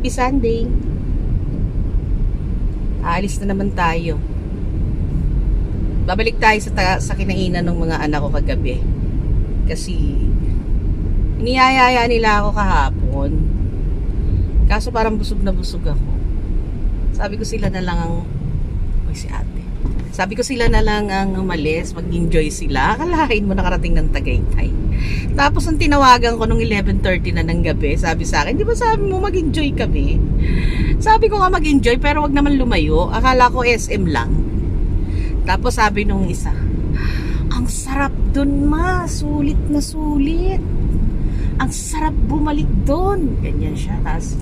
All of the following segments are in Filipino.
Happy Sunday. Aalis na naman tayo. Babalik tayo sa, sa kinainan ng mga anak ko kagabi. Kasi, iniyayaya nila ako kahapon. Kaso parang busog na busog ako. Sabi ko sila na lang ang... Ay, si ate. Sabi ko sila na lang ang umalis, mag-enjoy sila. Akalain mo nakarating ng Tagaytay. Tapos ang tinawagan ko nung 11.30 na ng gabi, sabi sa akin, di ba sabi mo mag-enjoy kami? Sabi ko nga mag-enjoy pero wag naman lumayo. Akala ko SM lang. Tapos sabi nung isa, ang sarap dun ma, sulit na sulit. Ang sarap bumalik dun. Ganyan siya. Tapos,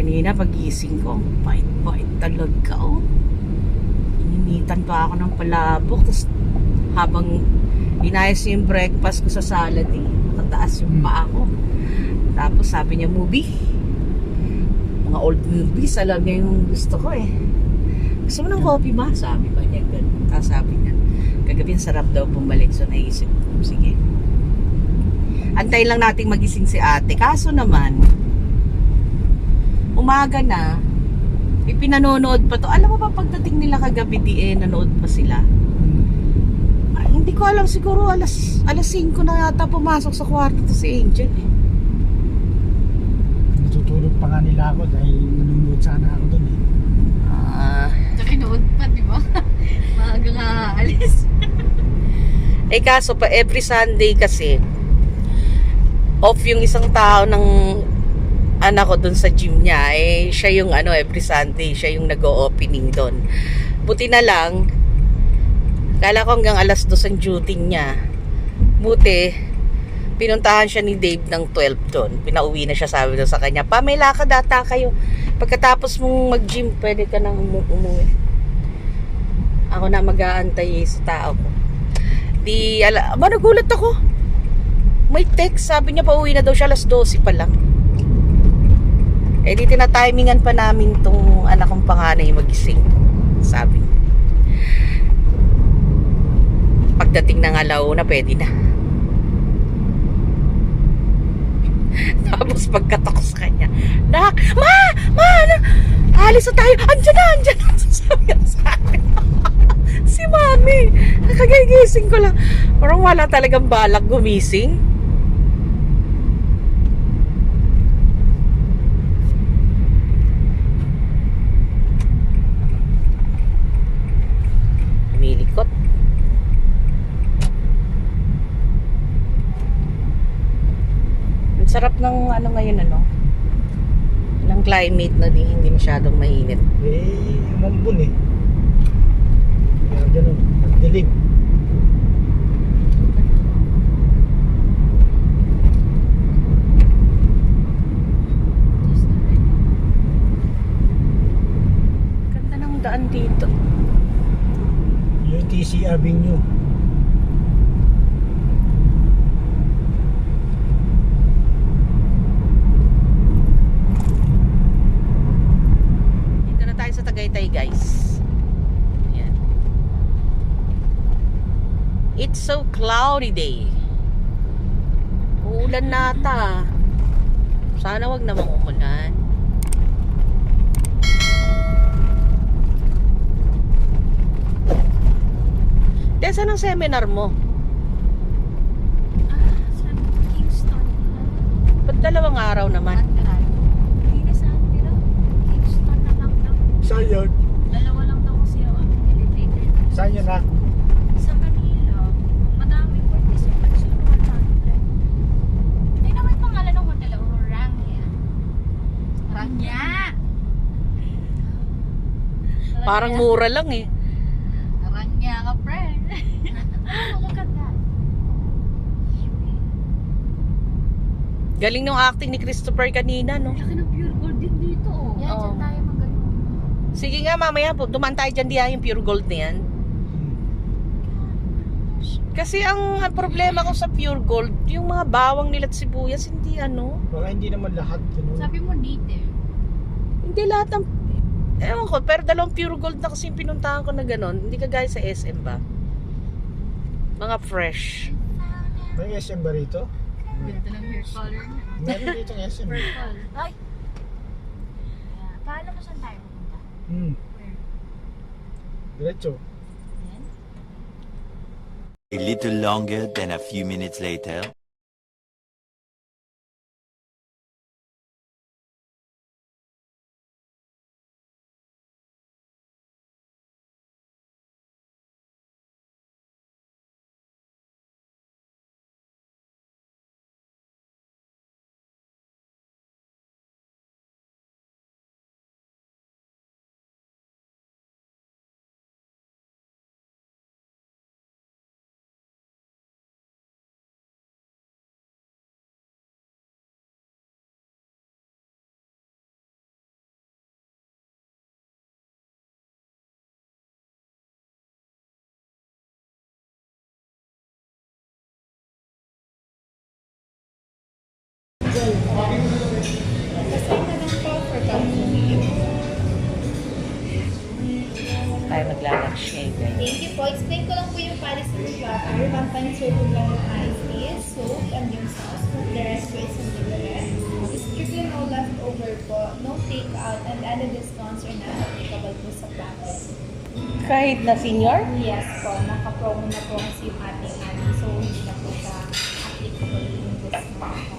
kanina pagising ko, bait-bait talaga oh. Ininitan pa ako ng palabok. Tapos, habang inayos yung breakfast ko sa salad eh, nakataas yung paa ko. Tapos sabi niya, movie. Mga old movies, alam niya yung gusto ko eh. Gusto mo ng coffee ba? Sabi ba niya ganun. Tapos sabi niya, kagabi sarap daw bumalik. So naisip ko, sige. Antayin lang nating magising si ate. Kaso naman, umaga na, ipinanonood pa to. Alam mo ba pagdating nila kagabi di eh, nanood pa sila. Ah, hindi ko alam siguro alas alas 5 na yata pumasok sa kwarto to si Angel eh. Natutulog pa nga nila ako dahil nanonood sana ako doon eh. Ah, Tsaka noon pa, di ba? Maaga nga alis. eh kaso pa every Sunday kasi off yung isang tao ng anak ko dun sa gym niya eh siya yung ano every Sunday siya yung nag-opening doon buti na lang kala ko hanggang alas dos ang duty niya. Buti pinuntahan siya ni Dave ng 12 doon pinauwi na siya sabi doon sa kanya pa may lakad ata kayo. Pagkatapos mong mag-gym pwede ka nang umu- umuwi. Ako na mag-aantay sa tao ko. Di ala ba nagulat ako. May text sabi niya pa uwi na daw siya alas 12 pa lang eh di tinatimingan pa namin tong anak kong panganay magising sabi niya. Pagdating ng alauna pwede na. Tapos pagkatok sa kanya nak ma ma na, alis na tayo. Andyan na andyan na. Sabi si mami nakagigising ko lang. Parang wala talagang balak gumising Umilikot. Ang sarap ng ano ngayon ano. Ng climate na di, hindi masyadong mainit. Eh, umambun eh. Kaya ganun, nagdilig. Ganda ng daan dito. UTC Avenue. Dito na tayo sa Tagaytay guys. Ayan. It's so cloudy day. Uulan na ata. Sana wag namang umulan. Saan ang seminar mo? Ah, sa Kingston. Ba't dalawang araw naman? Hindi sa Antral. Kingston na lang daw. Sayang. Dalawa lang daw kasi ang elevator. Sayang na. Sa Manila, madami participants yung 100. Ay, naman pangalan ng hotel. Orangya. Orangya! Parang mura lang eh. Orangya ka, friend. Oh. Galing nung acting ni Christopher kanina, no? Laki ng pure gold din dito, oh. Yan, Oo. dyan tayo magano. Sige nga, mamaya po, dumaan tayo dyan diya yung pure gold na yan. Kasi ang problema ko sa pure gold, yung mga bawang nila at sibuyas, hindi ano. Baka hindi naman lahat. Ganun. Sabi mo native. Hindi lahat ng... Ewan ko, pero dalawang pure gold na kasi yung pinuntahan ko na gano'n. Hindi ka gaya sa SM ba? Mga fresh. May SM ba rito? Ganda ng hair color niya. Meron dito ng SM. Purple. Ay! Kaya, paano mo saan tayo pupunta? Hmm. Where? Diretso. A little longer than a few minutes later. Leftover po. No take-out and any discounts are not applicable po sa practice. Kahit na senior? Yes po. Naka-promo na po kasi yung ating. So, hindi na po siya applicable yung discount po.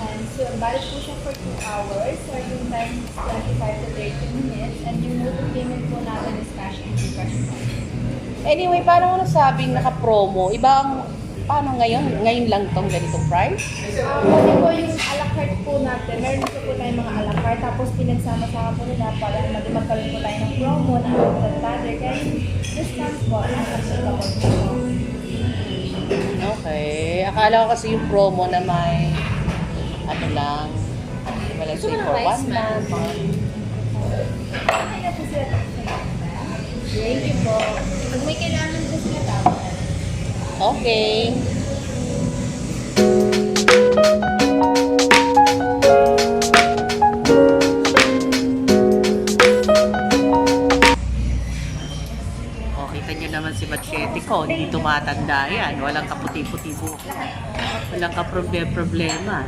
And so, valid po siya for 2 hours. Serving time is 25 to 30 minutes. And yung mode payment po natin is cash and cash po. Anyway, paano mo nasabing naka-promo? Ibang, paano ngayon? Ngayon lang tong ganitong price? Um, kasi po yung a la carte po natin, meron po po tayong mga a la carte, tapos pinagsama-sama po nila para mag magkaroon po tayo ng promo na ang ladder. Kaya yung discount po, nasa applicable po. Okay. Akala ko kasi yung promo na may, ano lang, wala say for one month. mga-. Thank you po. Pag may kailangan po sila. Okay. Machete ko, hindi tumatanda yan. Walang kaputi-puti buhok. Walang kaproblema-problema.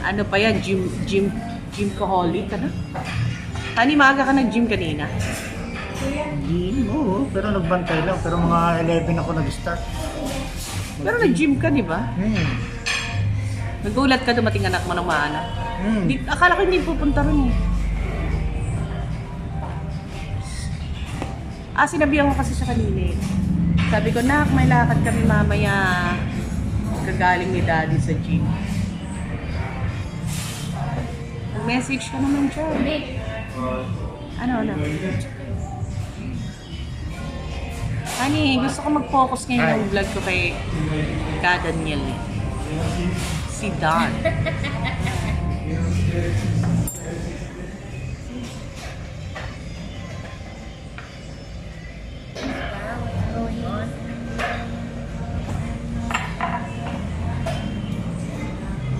Ano pa yan? Gym, gym, gym kaholic, ano? Hani, maaga ka nag-gym kanina? Hindi mo, pero nagbantay lang. Pero mga 11 ako nag-start. Pero nag-gym ka, di ba? Hmm. Nagulat ka dumating anak mo ng maana. Hmm. Di, akala ko hindi pupunta ron eh. Ah, sinabihan ko kasi siya kanina eh. Sabi ko, nak, may lakad kami mamaya. Kagaling ni daddy sa gym. Message ka naman siya. Ano, ano? Honey, gusto ko mag-focus ngayon ng vlog ko kay Ka Daniel eh. Si Don.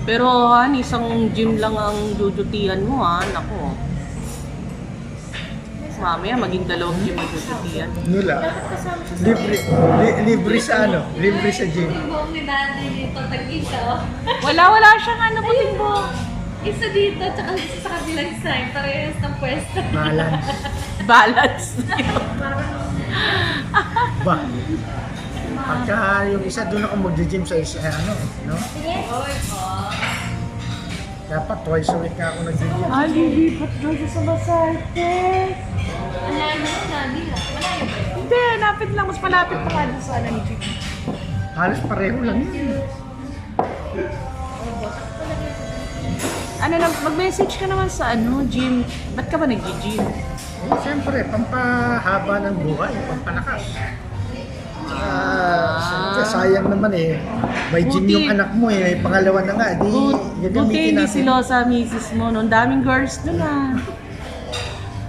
Pero han, isang gym lang ang dudutian mo ha, nako. Mamaya maging dalawang gym ang dudutian. Nula. Libre, li, libre sa ano? Libre sa gym. Buong ni nanay dito, tag-isa oh. Wala, wala siyang ano, puting buhok. Isa dito, tsaka isa sa kabilang side. Parehas ng pwesto. Balance. Balance. Ba? Pagka yung isa doon ako mag-gym sa isa, ano, no? Po. Dapat twice a week nga ako nag-gym. Ay, lilipat siya sa Masarte. Hindi, lapit lang. Mas malapit pa ka doon sa ano ni Jim. Halos pareho lang yun. Ano na, mag-message ka naman sa ano, Jim. Ba't ka ba nag-gym? Eh, Siyempre, pampahaba ng buhay, pampalakas. Ah, siyempre, sayang naman eh. May gym Buti- yung anak mo eh, may pangalawa na nga. Di, But, buti gagamitin hindi natin. si Losa misis mo. Nung daming girls doon ah.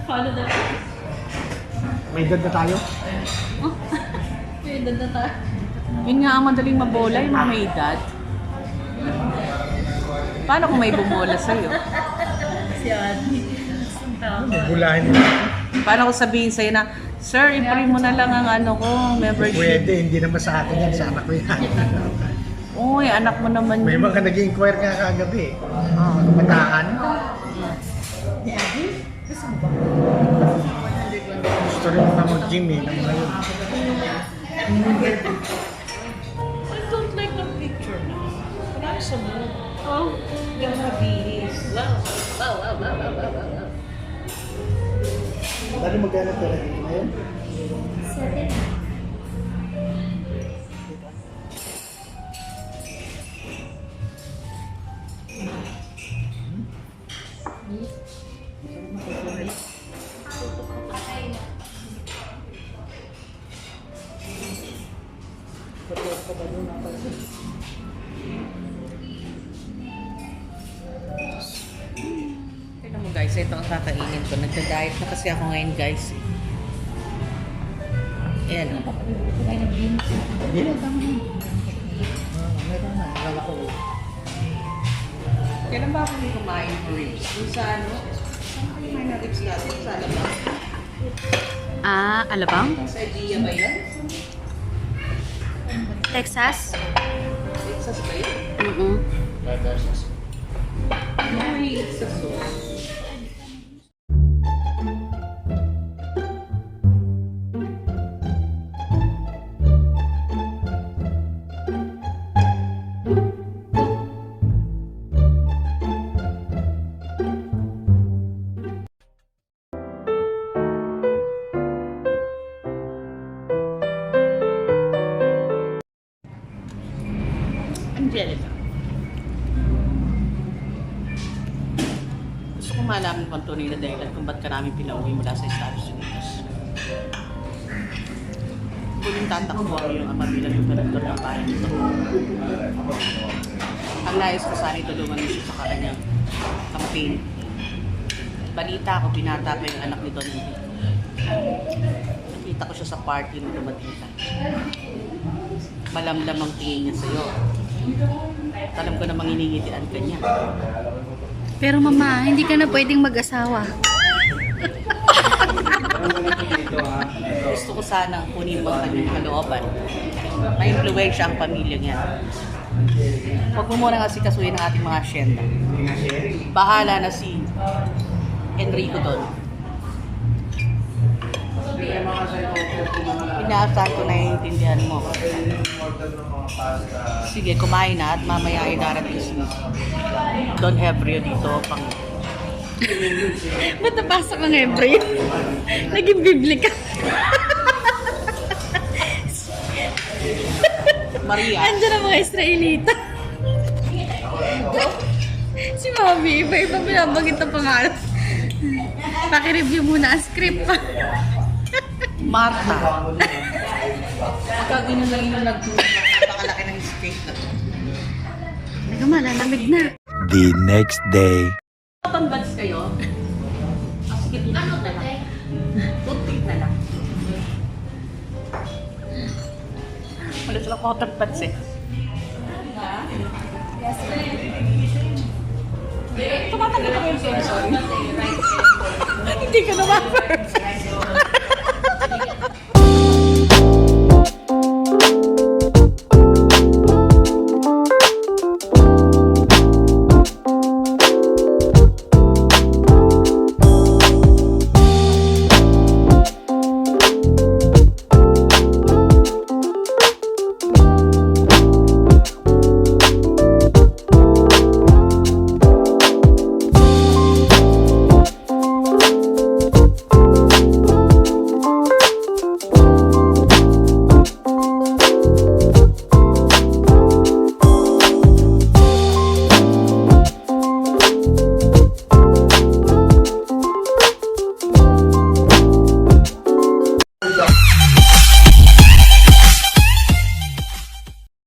Follow the May edad na tayo. May edad na tayo. Yun nga ang madaling mabola, yung mga may edad. Paano kung may bumola sa'yo? Si Adi. Magulahin nila. Paano kung sabihin sa'yo na, Sir, i-free mo na lang ang ano ko, membership. Pwede, hindi naman sa akin yan, sa anak ko yan. Uy, anak mo naman May yun. mga nag-inquire nga kagabi. Ah. Mga kabataan. Gusto rin na mag-gym eh. ng mga yun. I don't like the picture na. Wala sa mo. Oh, yung mabihis. Wow, wow, wow, wow, wow, wow, wow. Dali magkano pala dito ngayon? Seven. Guys, ito ang kakainin ko. Nagda-diet na kasi ako ngayon guys. Ayan. oh. Kailan ba ako hindi kumain ng ribs? Yung sa ano? Saan ka kumain ng ribs natin? Sa alabang? Ah, alabang? Sa idea ba yan? Texas? Texas ba yun? Mm-mm. Ay, sa sauce. Angelica. Gusto ko malaman kung tunay na dahilan kung ba't ka pinauwi mula sa Estados Unidos. Huling tatakbo ako yung ama bilang gobernador ng bayan nito. Ang nais ko sana itulungan mo siya sa kanyang campaign. Balita ako, binata pa yung anak ni Don Enrico. Nakita ko siya sa party nung dumating ka. Malamdam ang tingin niya sa'yo. Alam ko namang iningitian ka niya. Pero mama, hindi ka na pwedeng mag-asawa. Gusto ko sana kunin mo ang kanyang kalooban. May influensya ang pamilya niya. Huwag mo muna kasi kasuhin ang ating mga asyenda. Bahala na si Enrico doon. Inaasahan ko na iintindihan mo. Sige, kumain na at mamaya ay darating si Don Hebrio dito pang Ba't napasok ang Hebrew? Naging bibli ka. Maria. Andiyan ang mga Israelita. si Mami, iba-iba binabagit ang pangalan. Paki-review muna ang script pa. Marta. Pagka ganyan lang yung nagtulong, napakalaki ng steak na to. Naga malalamig na. The next day. Buds kayo? Ah, sige, toothpick na lang. Toothpick na lang. Wala silang cotton buds eh. Yes, Tumatanggal ako yung sensor. Hindi ka naman